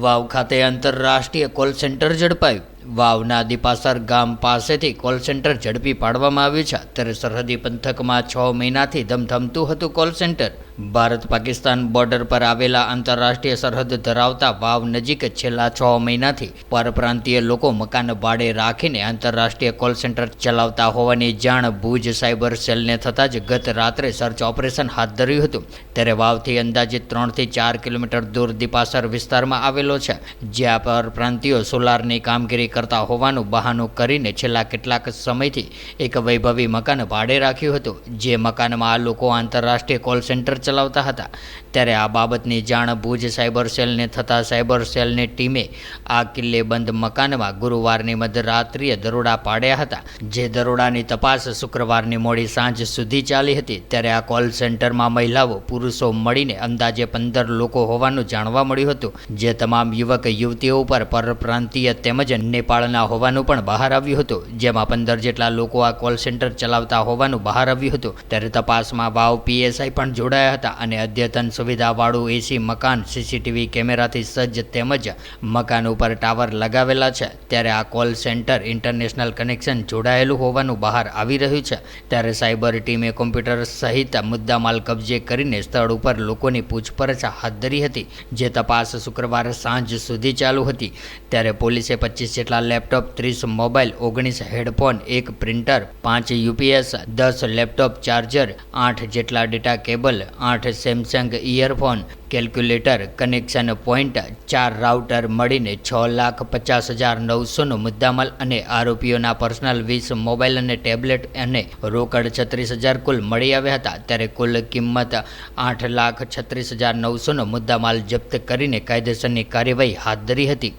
વાવ ખાતે આંતરરાષ્ટ્રીય call centre ઝડપાયું. વાવના દીપાસર ગામ પાસેથી કોલ સેન્ટર ઝડપી પાડવામાં આવ્યું છે. ત્યારે સરહદી પંથકમાં છ મહિનાથી ધમધમતું હતું call centre. Bharat Pakistan border પર આવેલા આંતરરાષ્ટ્રીય સરહદ ધરાવતા વાવ નજીક છેલ્લા છ મહિનાથી પરપ્રાંતીય લોકો મકાન ભાડે રાખીને આંતરરાષ્ટ્રીય કોલ સેન્ટર ચલાવતા હોવાની જાણ ભુજ સાયબર સેલને થતાં જ ગત રાત્રે સર્ચ ઓપરેશન હાથ ધર્યું હતું. ત્યારે વાવથી અંદાજિત ત્રણથી ચાર કિલોમીટર દૂર દીપાસર વિસ્તારમાં આવેલો છે, જ્યાં પરપ્રાંતિયો સોલારની કામગીરી કરતા હોવાનું બહાનું કરીને છેલ્લા કેટલાક સમયથી એક વૈભવી મકાન ભાડે રાખ્યું હતું, જે મકાનમાં આ લોકો આંતરરાષ્ટ્રીય કોલ સેન્ટર ચલાવતા હતા. ત્યારે આ બાબતની જાણ ભુજ સાયબર સેલને થતાં સાયબર સેલની ટીમે આ કિલ્લે બંધ મકાનમાં ગુરુવારની મધરાત્રિએ દરોડા પાડ્યા હતા. જે દરોડાની તપાસ શુક્રવારની મોડી સાંજ સુધી ચાલી હતી, ત્યારે આ કોલ સેન્ટરમાં મહિલાઓ, પુરુષો મળીને અંદાજે પંદર લોકો હોવાનું જાણવા મળ્યું હતું. જે તમામ યુવક યુવતીઓ ઉપર પરપ્રાંતીય તેમજ નેપાળના હોવાનું પણ બહાર આવ્યું હતું. જેમાં પંદર જેટલા લોકો આ કોલ સેન્ટર ચલાવતા હોવાનું બહાર આવ્યું હતું. ત્યારે તપાસમાં વાવ પીએસઆઈ પણ જોડાયા હતા અને અદ્યતન સુવિધાવાળું એસી મકાન સીસીટીવી કેમેરાથી સજ્જ તેમજ મકાન ઉપર ટાવર લગાવેલા છે. ત્યારે આ કોલ સેન્ટર ઇન્ટરનેશનલ કનેક્શન જોડાયેલું હોવાનું બહાર આવી રહ્યું છે. ત્યારે સાયબર ટીમે કોમ્પ્યુટર સહિત મુદ્દામાલ કબજે કરીને સ્થળ ઉપર લોકોની પૂછપરછ હાથ ધરી હતી, જે તપાસ શુક્રવારે સાંજ સુધી ચાલુ હતી. ત્યારે પોલીસે પચીસ જેટલા લેપટોપ, ત્રીસ મોબાઈલ, ઓગણીસ હેડફોન, એક પ્રિન્ટર, પાંચ યુપીએસ દસ લેપટોપ, ચાર્જર, આઠ જેટલા ડેટા કેબલ આઠ Samsung earphone calculator connection point ચાર રાઉટર મળીને છ લાખ પચાસ હજાર નવસોનો મુદ્દામાલ અને આરોપીઓના પર્સનલ વીસ મોબાઈલ અને ટેબ્લેટ અને રોકડ છત્રીસ હજાર કુલ મળી આવ્યા હતા. ત્યારે કુલ કિંમત આઠ લાખ છત્રીસ હજાર નવસોનો મુદ્દામાલ જપ્ત કરીને કાયદેસરની કાર્યવાહી હાથ ધરી હતી.